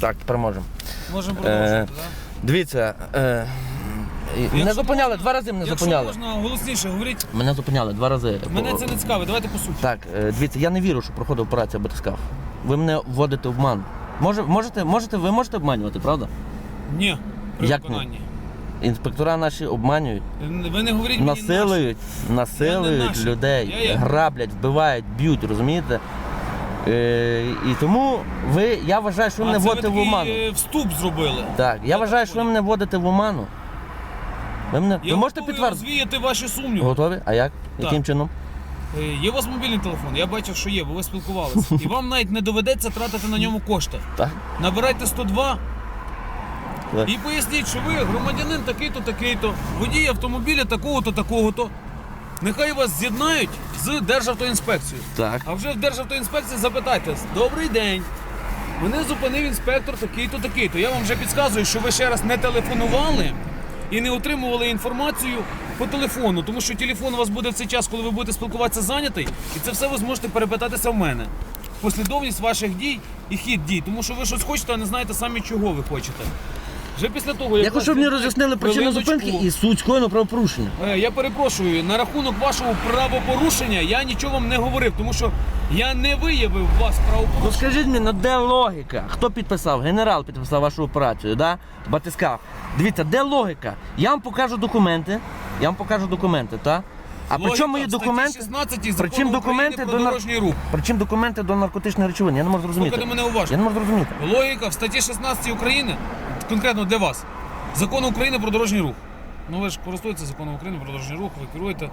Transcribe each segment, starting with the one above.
Так, тепер можемо. Можемо продовжувати, так? Дивіться, е, і- мене зупиняли, можна- два рази мене Якщо зупиняли. можна голосніше говоріть, Мене зупиняли два рази. мене це не цікавить, давайте по суті. Так, е, дивіться, я не вірю, що проходить операція батискаф. Ви мене вводите в обман. Може, можете, можете, ви можете обманювати, правда? Ні, при Як ні? виконанні. Інспектора наші обманюють, Ви не говоріть мені насилують, Я насилують наші. людей, Я є- граблять, вбивають, б'ють, розумієте? Е, і тому ви, я вважаю, що ви мене ви вводите в такий оману. е, вступ зробили. Так, я вважаю, що ви мене вводите в оману. Ви, мене, Я ви можете готовий підтвердити? розвіяти ваші сумніви. Готові? А як? Яким чином? Е, Є у вас мобільний телефон, я бачив, що є, бо ви спілкувалися. І вам навіть не доведеться тратити на ньому кошти. Так? Набирайте 102 Так. і поясніть, що ви громадянин такий-то, такий-то, водій автомобіля такого-то, такого-то. Нехай вас з'єднають з Державтоінспекцією. Так. А вже в Державтоінспекції запитайте, добрий день. Мене зупинив інспектор такий-то, такий-то. Я вам вже підказую, що ви ще раз не телефонували і не отримували інформацію по телефону, тому що телефон у вас буде в цей час, коли ви будете спілкуватися зайнятий, і це все ви зможете перепитатися в мене. Послідовність ваших дій і хід дій, тому що ви щось хочете, а не знаєте самі, чого ви хочете. Вже після того, як Я хочу, вас щоб мені з'єднають, роз'яснили причину хвилиночку. зупинки і суть скоєного правопорушення. Е, Я перепрошую, на рахунок вашого правопорушення я нічого вам не говорив, тому що я не виявив у вас Ну правопорушення. скажіть мені, ну де логіка? Хто підписав? Генерал підписав вашу операцію, да? Батискав. Дивіться, де логіка? Я вам покажу документи. Я вам покажу документи, так? А при чому мої в статті документи? 16 При закону України документи про до нар- дорожній рух. Причому документи до наркотичної речовини? Я не можу зрозуміти. Слухайте мене уважно. Я не можу зрозуміти. Логіка в статті 16 України, конкретно для вас, закону України про дорожній рух. Ну ви ж користуєтеся законом України про дорожній рух, ви керуєте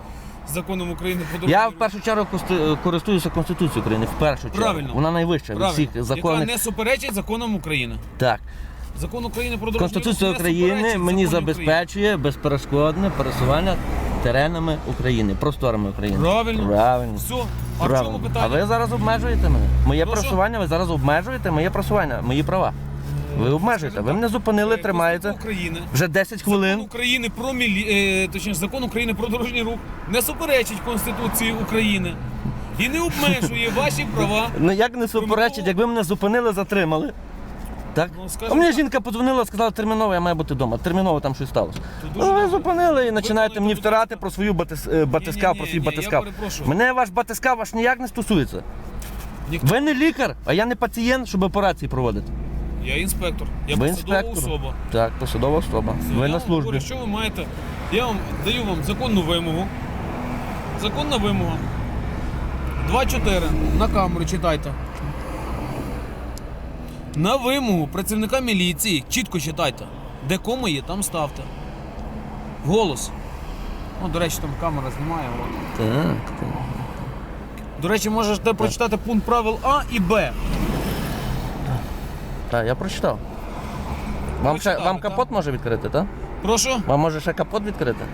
законом України про дорожній Я рух. в першу чергу кости- користуюся Конституцією України, в першу чергу. Правильно. Вона найвища від Правильно. всіх яка не суперечить законам України. Так. Закон України про дорожній Конституція рух не України суперечить мені закону України. забезпечує безперешкодне пересування теренами України, просторами України. Правильно. Правильно. Все. А в Правильно. чому А питання? ви зараз обмежуєте мене. Моє Прошу? просування, ви зараз обмежуєте моє просування, мої права. Ви обмежуєте. Ви мене зупинили, тримаєте України. вже 10 Закон хвилин. України про мілі... е, точніше, закон України про дорожній рух не суперечить Конституції України і не обмежує ваші права. Ну як не суперечить, Вимогу- як ви мене зупинили, затримали. Так? Ну, а мені так. жінка подзвонила, сказала, терміново, я маю бути вдома. Терміново там щось сталося. То дуже Ну, ви добре. зупинили і починаєте мені втирати про свою батис... е, батискав, Ні-ні-ні, про свій ні, я батискав. перепрошую. Мене ваш батискав аж ніяк не стосується. Ніхто... Ви не лікар, а я не пацієнт, щоб операції проводити. Я інспектор, я Ви посадова інспектор. особа. Так, посадова особа. Все, Ви я на вам службі. Говорю, що ви маєте? Я вам даю вам законну вимогу. Законна вимога. 2.4. На камеру читайте. На вимогу працівника міліції чітко читайте. Де кому є, там ставте. Голос. Ну, до речі, там камера знімає. От. Так, так. До речі, можете прочитати пункт правил А і Б. Так, я прочитав. Вам, ще, Прочитали, вам капот може відкрити, так? Прошу. Вам може ще капот відкрити?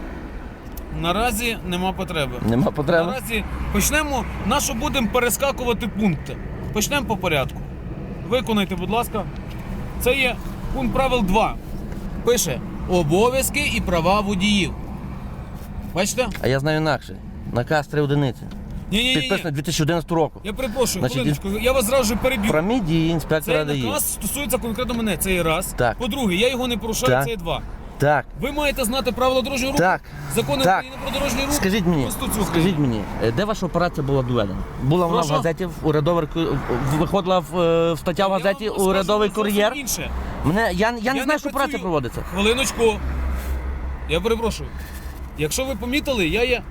Наразі нема потреби. Нема потреби. Наразі почнемо, на що будемо перескакувати пункти. Почнемо по порядку. Виконайте, будь ласка. Це є пункт правил 2. Пише обов'язки і права водіїв. Бачите? А я знаю інакше. Наказ 3 одиниці. Ні, ні, ні. Підписаний 2011 року. Я перепрошую, Значить, хвилиночку, я вас зразу же переб'ю. Про мій дії інспектора Цей дає. наказ стосується конкретно мене. Це є раз. Так. По-друге, я його не порушаю, Так. це є два. Так, Ви маєте знати правила дорожнього руху, так. закони Так. України про дорожній рух, Скажіть мені, Конституцію скажіть мені, е, де ваша операція була доведена? Була вона в Прошу? газеті, в урядовий ку- в- виходила в, е, стаття в Я газеті вам скажу урядовий зовсім кур'єр. Інше. Мене я, я, не знаю, що операція працюю. проводиться. Хвилиночку. Я перепрошую. Якщо ви помітили, я є.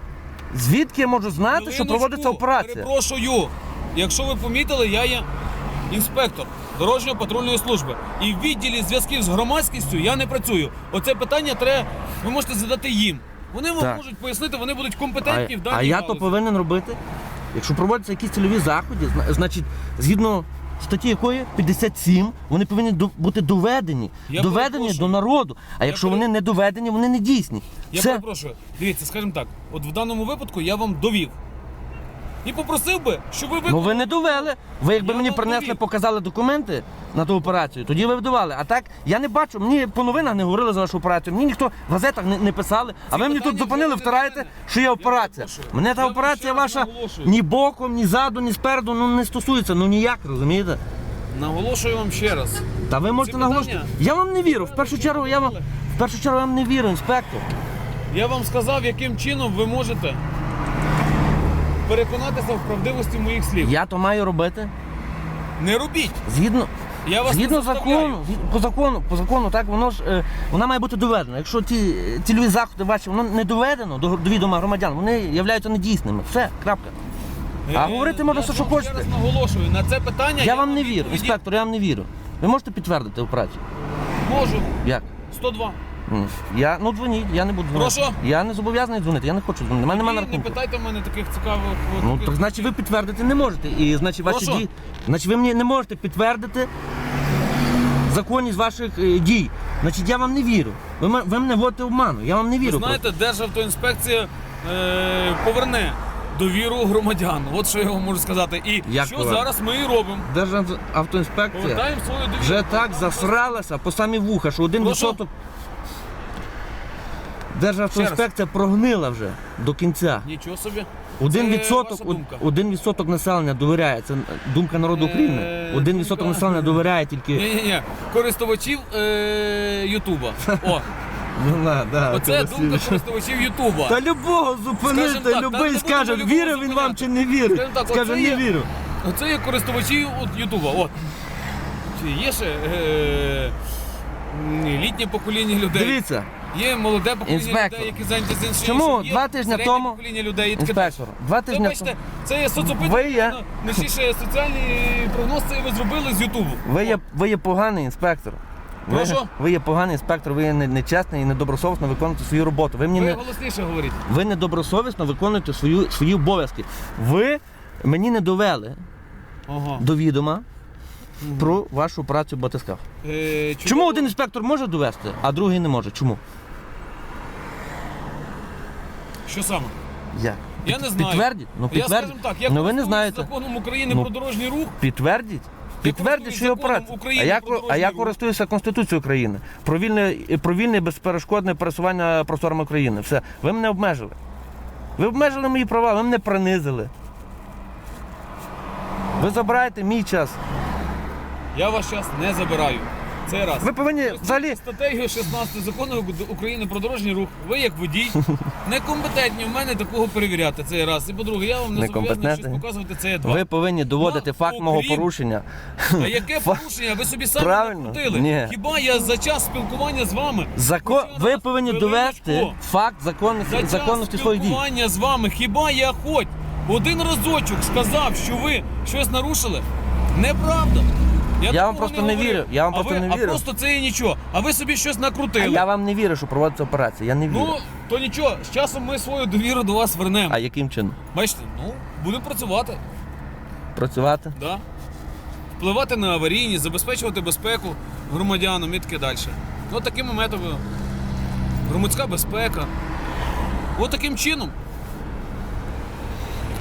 Звідки я можу знати, що Хвилиночку, проводиться операція? Перепрошую. Якщо ви помітили, я є інспектор дорожньої патрульної служби. І в відділі зв'язків з громадськістю я не працюю. Оце питання треба, ви можете задати їм. Вони вам Так. можуть пояснити, вони будуть компетентні в А, даній а я то галузі. повинен робити. Якщо проводяться якісь цільові заходи, зна- значить, згідно статті якої 57, вони повинні до- бути доведені. Я доведені перепрошую. до народу. А якщо пере- вони не доведені, вони не дійсні. Я Це перепрошую. Дивіться, скажімо так, от в даному випадку я вам довів. І попросив би, щоб ви ну виконали. ви не довели. Ви якби Я мені вам принесли, довів. показали документи на ту операцію, тоді ви б довели. А так я не бачу. Мені по новинах не говорили за вашу операцію. Мені ніхто в газетах не, не писали. А ви мені тут питання зупинили, вже втираєте, що є операція. перепрошую. Мене та Я операція вам ще раз ваша наголошую. ні боком, ні ззаду, ні спереду ну не стосується. Ну ніяк, розумієте? Наголошую вам ще раз. Та ви можете питання- наголошувати. Я вам не вірю. В першу чергу я вам в першу чергу я вам не вірю, інспектор. Я вам сказав, яким чином ви можете переконатися в правдивості моїх слів. Я то маю робити Не робіть. згідно. Я вас Згідно не заставляю. закону, згід- по закону, по закону, так воно ж е, вона має бути доведена. Якщо ті е, цільові заходи ваші, воно не доведено до, до відома громадян, вони являються недійсними. Все, крапка. А Е, говорити можна я все, що вам хочете. Ще раз наголошую, на це питання Я вам не відповіді вірю, інспектор, я вам не вірю. Ви можете підтвердити операцію? Можу. Як? 102. Ні. Я ну дзвоніть, я не буду дзвонити. Прошу? Я не зобов'язаний дзвонити, я не хочу дзвонити. У мене немає І не рахунку. питайте мене таких цікавих. от Ну таких- так значить ви підтвердити не можете. І значить ваші Прошу? дії. Значить ви мені не можете підтвердити законність ваших е, дій. Значить я вам не вірю. Ви, ви мене вводите в обману. Я вам не вірю. Ви знаєте, Державтоінспекція е, поверне довіру громадян. От що я вам можу сказати. І Як що поверне? зараз ми і робимо. Державтоінспекція Повертаємо свою довіру. вже так засралася по самі вуха, що один Прошу? відсоток. Державтоінспекція прогнила вже до кінця. Нічого собі. Один Це відсоток, ваша думка. один відсоток населення довіряє. Це думка народу України. Е, Один думка- відсоток населення довіряє тільки. Ні-ні-ні. Користувачів е, Ютуба. О, Ну, на, да, оце красиві. думка користувачів Ютуба. Та любого Скажем зупинити, так, та любий не скаже, будемо вірив він вам зупиняти. чи не вірив. Скажем так, Скаже, оце не є- вірю. Оце є користувачі от Ютуба. От. Чи Є ще е, м, літнє покоління людей. Дивіться, Є молоде покоління Інспектор. людей, які зайняті з іншим. Чому Є два тижні тому- покоління людей і таке інспектор, два тижні бачите, тому. це є. Ви є- Найчіше соціальний прогноз це ви зробили з Ютубу. Ви є, ви є поганий інспектор. Ви, Прошу? ви є поганий інспектор, ви є не- нечесний і недобросовісно виконуєте свою роботу. Ви мені Ви не голосніше говоріть. ви недобросовісно виконуєте свою, свої обов'язки. Ви мені не довели Ага. до відома про вашу працю в батисках. Е, Чому чудово. один інспектор може довести, а другий не може? Чому? Що саме? Як? Я не знаю. Підтвердіть? Ну, Я підтвердіть. скажу так, я Ну, ви не знаєте. законом України Ну, про дорожній рух. Підтвердіть? Підтвердіть, що є законом А я, а я користуюся Конституцією України. Про вільне, про вільне безперешкодне пересування просторами України. Все. Ви мене обмежили. Ви обмежили мої права, ви мене принизили. Ви забираєте мій час. Я ваш час не забираю. Це раз. Ви повинні взагалі. Статтею 16 закону України про дорожній рух. Ви як водій некомпетентні в мене такого перевіряти. Це раз. І по-друге, я вам не зобов'язаний щось показувати. Це два. Ви повинні доводити факт мого порушення. А яке порушення? Ви собі самі накрутили. Ні. Хіба я за час спілкування з вами? Закон... Ви повинні довести факт законності, За законності своїх дій. спілкування з вами, хіба я хоч один разочок сказав, що ви щось нарушили? Неправда. Я вам просто не говорив. вірю, я вам а просто ви, не А вірю. просто це є нічого. А ви собі щось А накрутили. я вам не вірю, що проводиться операція. Я не вірю. Ну, то нічого, з часом ми свою довіру до вас вернемо. А яким чином? Бачите, ну, будемо працювати. Працювати? Да? Впливати на аварійність, забезпечувати безпеку громадянам і таке далі. От такими методами. Громадська безпека. От таким чином.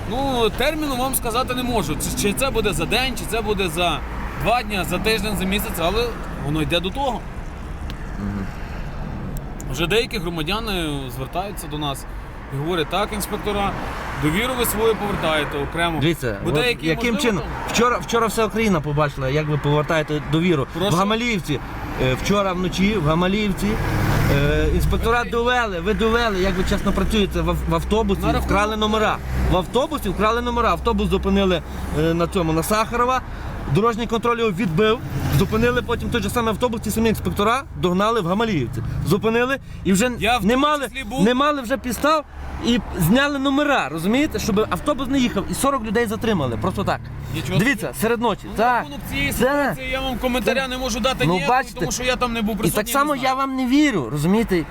Ну, терміну вам сказати не можу. Чи це буде за день, чи це буде за два дні, за тиждень, за місяць, але воно йде до того. Вже деякі громадяни звертаються до нас і говорять, так, інспектора, довіру ви свою повертаєте окремо. Дивіться, Бо от деякі, яким можливо, чином? Вчора, вчора вся Україна побачила, як ви повертаєте довіру. Прошу? В Гамаліївці, е, вчора вночі в Гамаліївці е, інспектора довели, ви довели, як ви чесно працюєте в, ав- в автобусі, На рахунок- вкрали номера. В автобусі вкрали номера. Автобус зупинили е, на цьому, на Сахарова. Дорожній контроль його відбив, зупинили потім той же самий автобус, ті самі інспектора догнали в Гамаліївці. Зупинили і вже Я в не тому мали, числі був. не мали вже підстав і зняли номера, розумієте, щоб автобус не їхав і 40 людей затримали. Просто так. Нічого Дивіться, серед ночі. Ну, на так. рахунок цієї так. ситуації я вам коментаря не можу дати Ну, ніякого, бачите. тому що я там не був І присутній. так само не я знаю. вам не вірю, розумієте?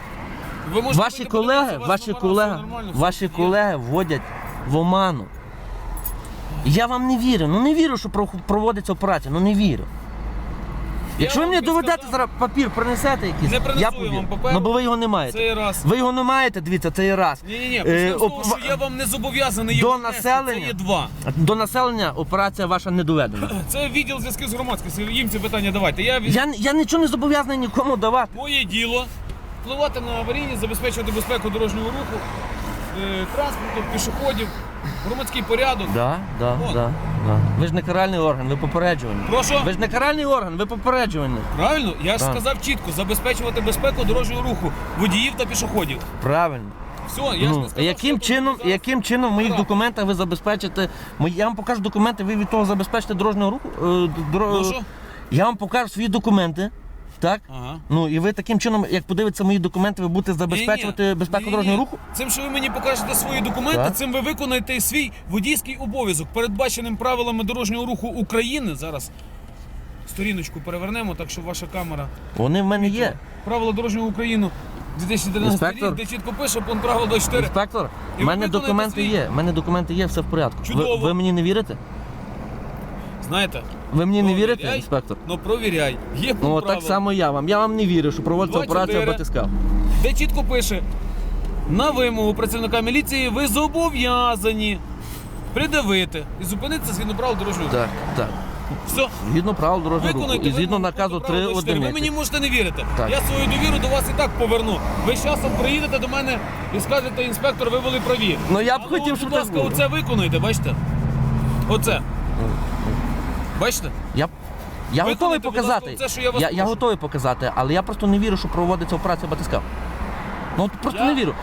Ви можете Ваші прийти колеги, у вас ваші номера, колеги, нормально, все ваші є. колеги вводять в оману. Я вам не вірю. Ну не вірю, що проводиться операція. Ну не вірю. Якщо ви мені доведете зараз папір, принесете якийсь, Не принесу я я повірю. вам паперу. Ну бо ви його не маєте. Це раз. Ви його не маєте, дивіться, це є раз. Ні, ні, ні, Е, почнемо з того, оп- що я вам не зобов'язаний До його нести, населення? Це є два. До населення операція ваша не доведена. Це відділ зв'язків з громадськістю. Їм це питання давайте. Я. Я, я нічого не зобов'язаний нікому давати. Моє діло впливати на аварійність, забезпечувати безпеку дорожнього руху, е, транспорту, пішоходів громадський порядок. Да, да, От. да, да. Ви ж не каральний орган, ви попереджувані. Прошу. Ви ж не каральний орган, ви попереджувані. Правильно? Я ж Так. сказав чітко, забезпечувати безпеку дорожнього руху водіїв та пішоходів. Правильно. Все, я ж не Ну, сказав, яким що чином, зараз- яким чином в моїх Правда. документах ви забезпечите. мої- Я вам покажу документи, ви від того забезпечите дорожнього руху. е, дро- Ну, що? Я вам покажу свої документи. Так? Ага. Ну і ви таким чином, як подивитися мої документи, ви будете забезпечувати Ні-ні. безпеку Ні-ні. дорожнього руху? Цим, що ви мені покажете свої документи, Так. цим ви виконаєте свій водійський обов'язок, передбаченим правилами дорожнього руху України. Зараз сторіночку перевернемо, так щоб ваша камера. Вони в мене є. Правила дорожнього України 2013 Інспектор? рік, де чітко пише пункт правил 24. Інспектор, І в ви мене виконаєте документи свій- є. В мене документи є, все в порядку. Ви, Чудово. ви мені не вірите? Знаєте? Ви мені не вірите, інспектор? Ну провіряй. Є Ну так само я вам. Я вам не вірю, що проводиться 24. операція батискав. де чітко пише: на вимогу працівника міліції ви зобов'язані придавити і зупинитися згідно правил дорожнього руху. Так, так. Все. Згідно правил дорожнього руху. Виконуйте І згідно вимогу наказу пункту 3 правил 24. Ви мені можете не вірити. Так. Я свою довіру до вас і так поверну. Ви з часом приїдете до мене і скажете, інспектор, ви були праві. Ну, я б хотів, щоб будь так ласка, було. оце виконуйте, бачите? Оце. Бачите? Я, я готовий будь ласка, показати. це, що я вас я, я прошу. готовий показати, але я просто не вірю, що проводиться операція батискав. Ну от просто Я- не вірю.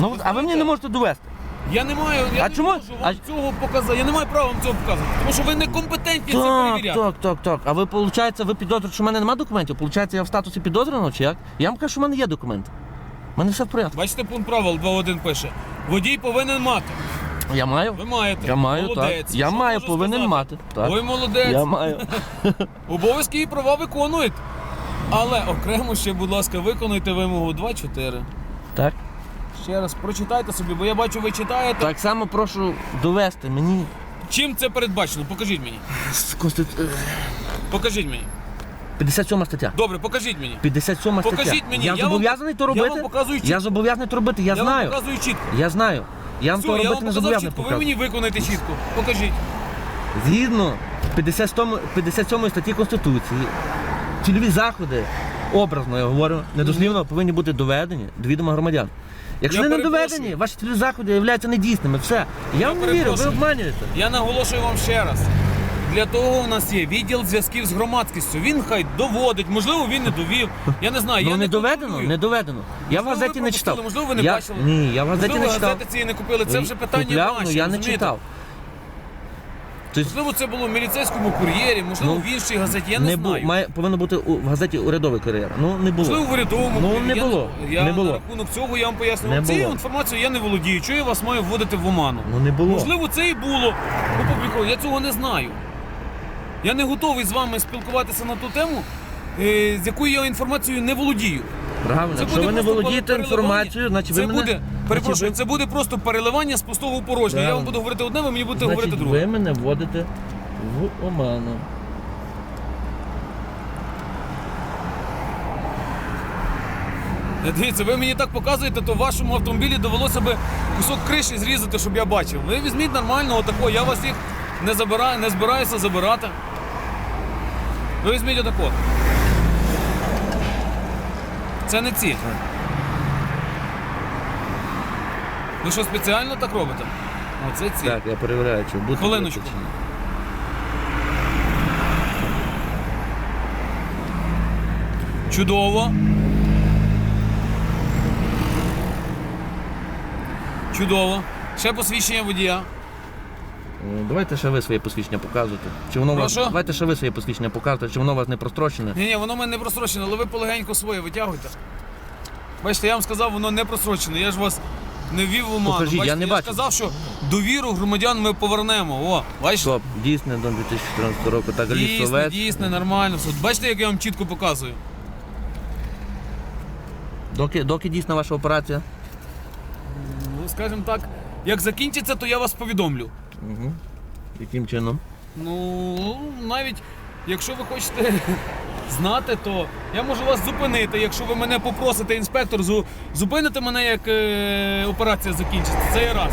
Ну, Ви а ви мені не можете довести. Я не маю, я А не чому? можу вам А- цього показати. Я не маю права вам цього показати. Тому що ви некомпетентні це Так, перевіряти. так, так, так. А ви, виходить, ви підозрюєте, що в мене немає документів? Получається, я в статусі підозрюваного чи як? Я вам кажу, що в мене є документи. У мене все в порядку. Бачите, пункт правил 2.1 пише. Водій повинен мати. Я маю. Ви маєте. Я маю, молодець. так. Я Що маю, можу повинен сказати? мати. Так. Ой, молодець. Я маю. Обов'язки і права виконують. Але окремо ще, будь ласка, виконуйте вимогу 2.4. Так. Ще раз прочитайте собі, бо я бачу, ви читаєте. Так само прошу довести мені. Чим це передбачено? Покажіть мені. з Конститу- е, Покажіть мені. 57 стаття. Добре, покажіть мені. 57 стаття. Покажіть мені, Я я вам- зобов'язаний то я робити. вам показую чітко. Я зобов'язаний то робити, я, Я знаю. вам показую чітко. Я знаю. Я вам Все, то я робити вам не показав зобов'язаний чітко, ви показувати. мені виконайте чітко. Покажіть. Згідно 57, 57 статті Конституції, цільові заходи, образно я говорю, недослівно повинні бути доведені до відома громадян. Якщо Я вони не перепрошую. доведені, ваші цільові заходи являються недійсними. Все. Я, вам не вірю, ви перепрошую. обманюєте. Я наголошую вам ще раз. Для того у нас є відділ зв'язків з громадськістю. Він хай доводить, можливо, він не довів. Я не знаю. Ну я не доведено, не доведено. Я в Можливо, газеті не читав. можливо, ви не я... бачили. Ні, я в газеті Можливо, не читав. газети цієї не купили. Це вже питання Купляв, ваші, ну, я не розумієте? читав. Тобто, Можливо, це було в міліцейському кур'єрі, можливо, Ну, в іншій газеті. Я не, не бу... знаю. має... повинно бути у... в газеті урядовий кар'єр. Ну не було. Можливо, в урядовому Ну, не Я було, Я не було. на рахунок цього я вам пояснював. Не Цією було. інформацією я не володію. Чого я вас маю вводити в оману? Ну не було. Можливо, це і було опубліковано. Я цього не знаю. Я не готовий з вами спілкуватися на ту тему, е, з якою я інформацією не володію. Правильно, Це якщо ви не володієте інформацією, значить це мене... буде, перепрошую, значить, це буде просто переливання з пустого у порожнє. Я вам буду говорити одне, ви мені будете ви... говорити друге. ви мене вводите в оману. Е, Дивіться, ви мені так показуєте, то вашому автомобілі довелося би кусок криші зрізати, щоб я бачив. Ви візьміть нормально отако, я вас їх не забираю, не збираюся забирати. Ви візьміть отако. Це не ці. Ви що спеціально так робите? Оце ці. Так, я перевіряю, чи буде. Хвилиночку. Чудово. Чудово. Ще посвідчення водія. Е, Давайте ще ви своє посвідчення показуєте. Чи воно вас... Прошу? Давайте ще ви своє посвідчення покажете, чи воно у вас не прострочене. Ні, ні, воно в мене не просрочене, але ви полегенько своє витягуйте. Бачите, я вам сказав, воно не просрочене. Я ж вас не ввів в оману. Покажіть, я Бачите, не ж бачу. сказав, що довіру громадян ми повернемо. О, бачите? Стоп, дійсне до 2014 року, так Дійсно, лісовець. дійсно, нормально. все. Бачите, як я вам чітко показую. Доки, доки дійсна ваша операція? Ну, скажімо так, як закінчиться, то я вас повідомлю. Угу. Яким чином? Ну, навіть якщо ви хочете знати, то я можу вас зупинити. Якщо ви мене попросите, інспектор, зу- зупините мене, як е, операція закінчиться. Це є раз.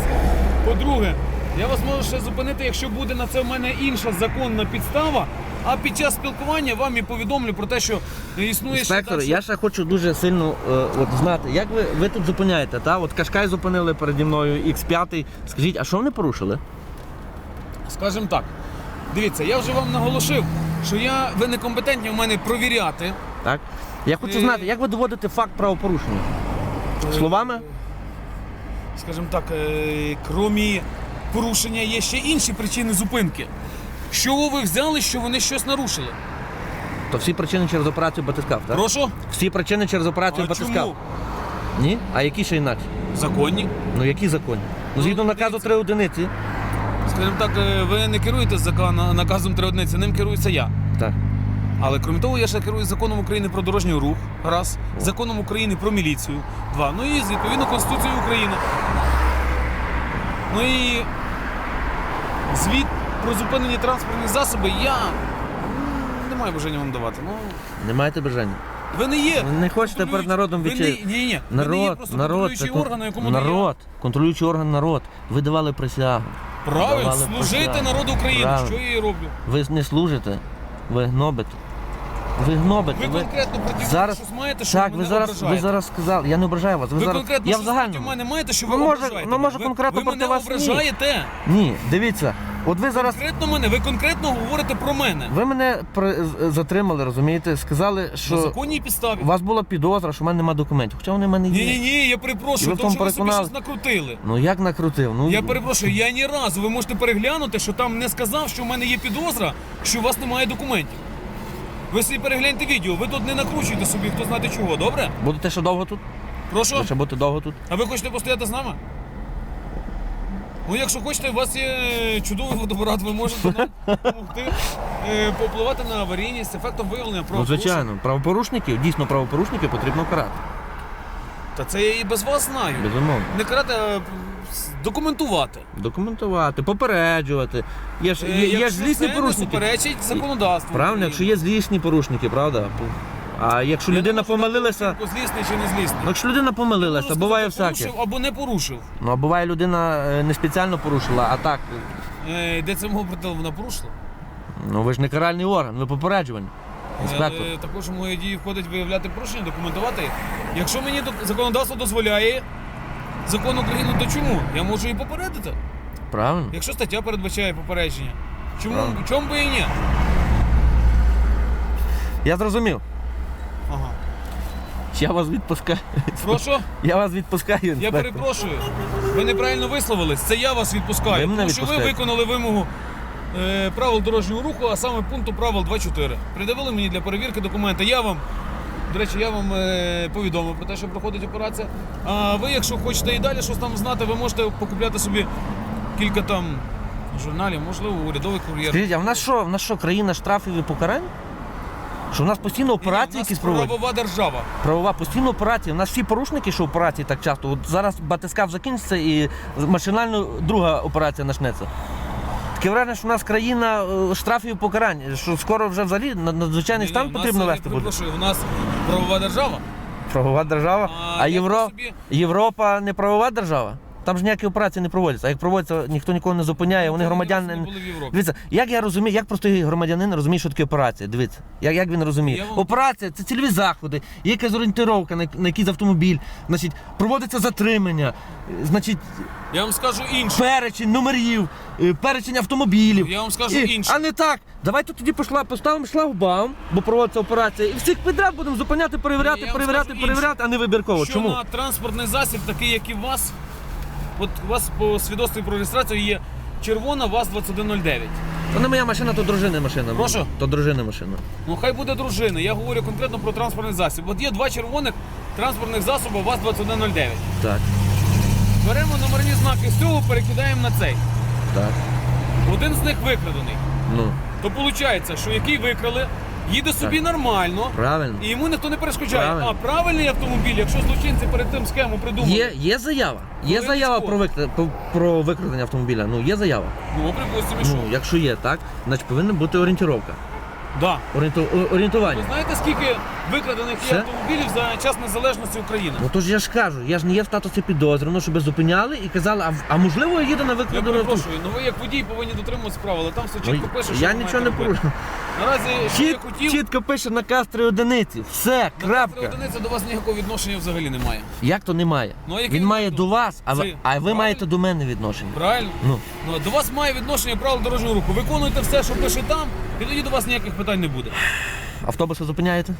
По-друге, я вас можу ще зупинити, якщо буде на це в мене інша законна підстава, А під час спілкування вам і повідомлю про те, що існує ще Інспектор, так, я ще хочу дуже сильно е, от, знати, як ви, ви тут зупиняєте, та? От Кашкай зупинили переді мною, X5. Скажіть, а що вони порушили? Скажімо так, дивіться, я вже вам наголошив, що я ви некомпетентні в мене провіряти. Так? Я хочу Е, знати, як ви доводите факт правопорушення? Словами? Скажімо так, е, крім порушення є ще інші причини зупинки. З чого ви взяли, що вони щось нарушили? То всі причини через операцію батискав, так? Прошу? Всі причини через операцію А батискав. чому? Ні? А які ще інакше? Законні. Ну які закони? Ну, згідно Ну, наказу. 3 одиниці. Скажімо так, е, ви не керуєтесь закон- наказом 3 одиниці, ним керуюся я. Так. Але крім того, я ще керую законом України про дорожній рух, раз, законом України про міліцію, два. Ну і відповідно Конституцією України. Ну і звіт про зупинені транспортні засоби я не маю бажання вам давати. Ну, Не маєте бажання. ви не є. Ви не хочете перед народом відчити. ні, ні, ви не є Народ, просто народ, контролюючий кон- орган, на якому не є. народ, контролюючий орган народ. Ви давали присягу. Правильно, давали служити народу України. Правильно. Що я і роблю? Ви не служите, ви гнобите. Ви гнобите. Ви конкретно проти зараз, щось маєте, що так, ви мене зараз, ображаєте? ви зараз сказали, я не ображаю вас. Ви, Ви зараз, конкретно я щось проти мене маєте, що ви Ну, може- ображаєте? ну, може, ви, конкретно ви проти мене вас ні. ображаєте. Ні, дивіться, от ви зараз. Конкретно мене, ви конкретно говорите про мене. Ви мене при- з- затримали, розумієте? Сказали, На що законній підставі. у вас була підозра, що в мене немає документів. Хоча вони в мене є. Ні, ні, ні, я І ви перепрошую, в тому тому що ви собі переконали? щось накрутили. Ну як накрутив? Ну, Я перепрошую, я ні разу, ви можете переглянути, що там не сказав, що в мене є підозра, що у вас немає документів. Ви собі перегляньте відео, ви тут не накручуєте собі, хто знати чого, добре? Будете ще довго тут? Прошу. Ви ще будете довго тут? А ви хочете постояти з нами? Ну, якщо хочете, у вас є чудовий водоворот, ви можете нам допомогти е, попливати на аварійність з ефектом виявлення Ну, звичайно, правопорушників, дійсно правопорушників потрібно карати. Та це я і без вас знаю. Безумовно. Не карати, а документувати. Документувати, попереджувати. Є ж, Е, є, є ж якщо злісні це не порушники. суперечить законодавству. Правильно, якщо є злісні порушники, правда? А якщо людина помилилася, Злісний чи не злісний. ну якщо людина помилилася, буває всяке. порушив або не порушив. Ну а буває людина е, не спеціально порушила, а так. Е, Де це про те, вона порушила. Ну ви ж не каральний орган, ви попереджувальний. Інспектор. Е, Також в мої дії входить виявляти порушення, документувати. їх. Якщо мені законодавство дозволяє закон України, то чому? Я можу і попередити. Правильно? Якщо стаття передбачає попередження. Чому? Правильно. Чому би і ні? Я зрозумів. Ага. Я вас відпускаю. Прошу, Я вас відпускаю. я інспектор. перепрошую. Ви неправильно висловились. Це я вас відпускаю. Ви мене тому що ви відпускаєте. виконали вимогу е, правил дорожнього руху, а саме пункту правил 2.4. Придавили мені для перевірки документи. Я вам. До речі, я вам е, повідомив про те, що проходить операція. А ви, якщо хочете і далі щось там знати, ви можете покупляти собі кілька там журналів, можливо, урядовий кур'єр. Скажіть, а в нас що? В нас що, країна штрафів і покарань? Що в нас постійно операції Ні, в нас якісь проводять? правова держава. Правова постійно операції. У нас всі порушники, що операції так часто. От зараз батискав закінчиться і машинально друга операція почнеться. Таке враження, що у нас країна е, штрафів і покарань, що скоро вже взагалі на- надзвичайний стан потрібно вести буде. перепрошую, У нас правова держава. Правова держава. А А, як Євро... собі- Європа не правова держава. Там ж ніякі операції не проводяться. А як проводяться, ніхто нікого не зупиняє, вони громадяни. не були в Європі. Дивіться, як я розумію, як простий громадянин розуміє, що таке операція. Дивіться, як, як він розуміє. Я вам- Операція це цільові заходи, є якась орієнтировка на, на якийсь автомобіль, значить, проводиться затримання, е, значить, Я вам скажу інше. перечень номерів, е, перечень автомобілів. Я вам скажу І- інше. А не так. Давайте тоді пошла, поставимо шлагбаум, бо проводиться операція, і всіх підряд будемо зупиняти, перевіряти, Ні, я вам перевіряти, скажу перевіряти, а не вибірково. що Чому? на транспортний засіб, такий як і у вас, от у вас по свідоцтві про реєстрацію є червона ВАЗ-2109. То не моя машина, то дружини машина. Прошу? То дружини машина. Ну хай буде дружина. Я говорю конкретно про транспортний засіб. От є два червоних транспортних засоби ВАЗ-2109. Так, Беремо номерні знаки з цього, перекидаємо на цей. так. Один з них викрадений. Ну, То виходить, що який викрали, їде собі нормально. правильно. І йому ніхто не перешкоджає. Правильно. А правильний автомобіль, якщо злочинці перед тим схему придумали. Є, є заява. Є Коли заява про, викр... про- викрадення автомобіля. Ну, є заява. Ну, припустимо, що. Ну, якщо є, так, значить повинна бути орієнтировка. Да. Орієнту... Орієнтування. Ви знаєте, скільки викрадених Все? є автомобілів за час незалежності України? Ну то ж я ж кажу, я ж не є в статусі підозрюваного, щоб зупиняли і казали, а, в- а можливо я їду на Я викрадену автомобіль. перепрошую, ну ви як водій повинні дотримуватися правил, але там все Ну, чітко пише, що я ви нічого маєте не робити. порушую. Наразі що я Чіт, хотів, чітко пише наказ три одиниці. Все, на крапка. одиниця до вас ніякого відношення взагалі немає. Як то немає? Ну, а яке Він має до- до вас, а ви, Це а ви правильно? маєте до мене відношення. Правильно? Ну. Ну, до вас має відношення правил дорожнього руху. Виконуйте все, що пише там, і тоді до вас ніяких питань не буде. Автобуси зупиняєте?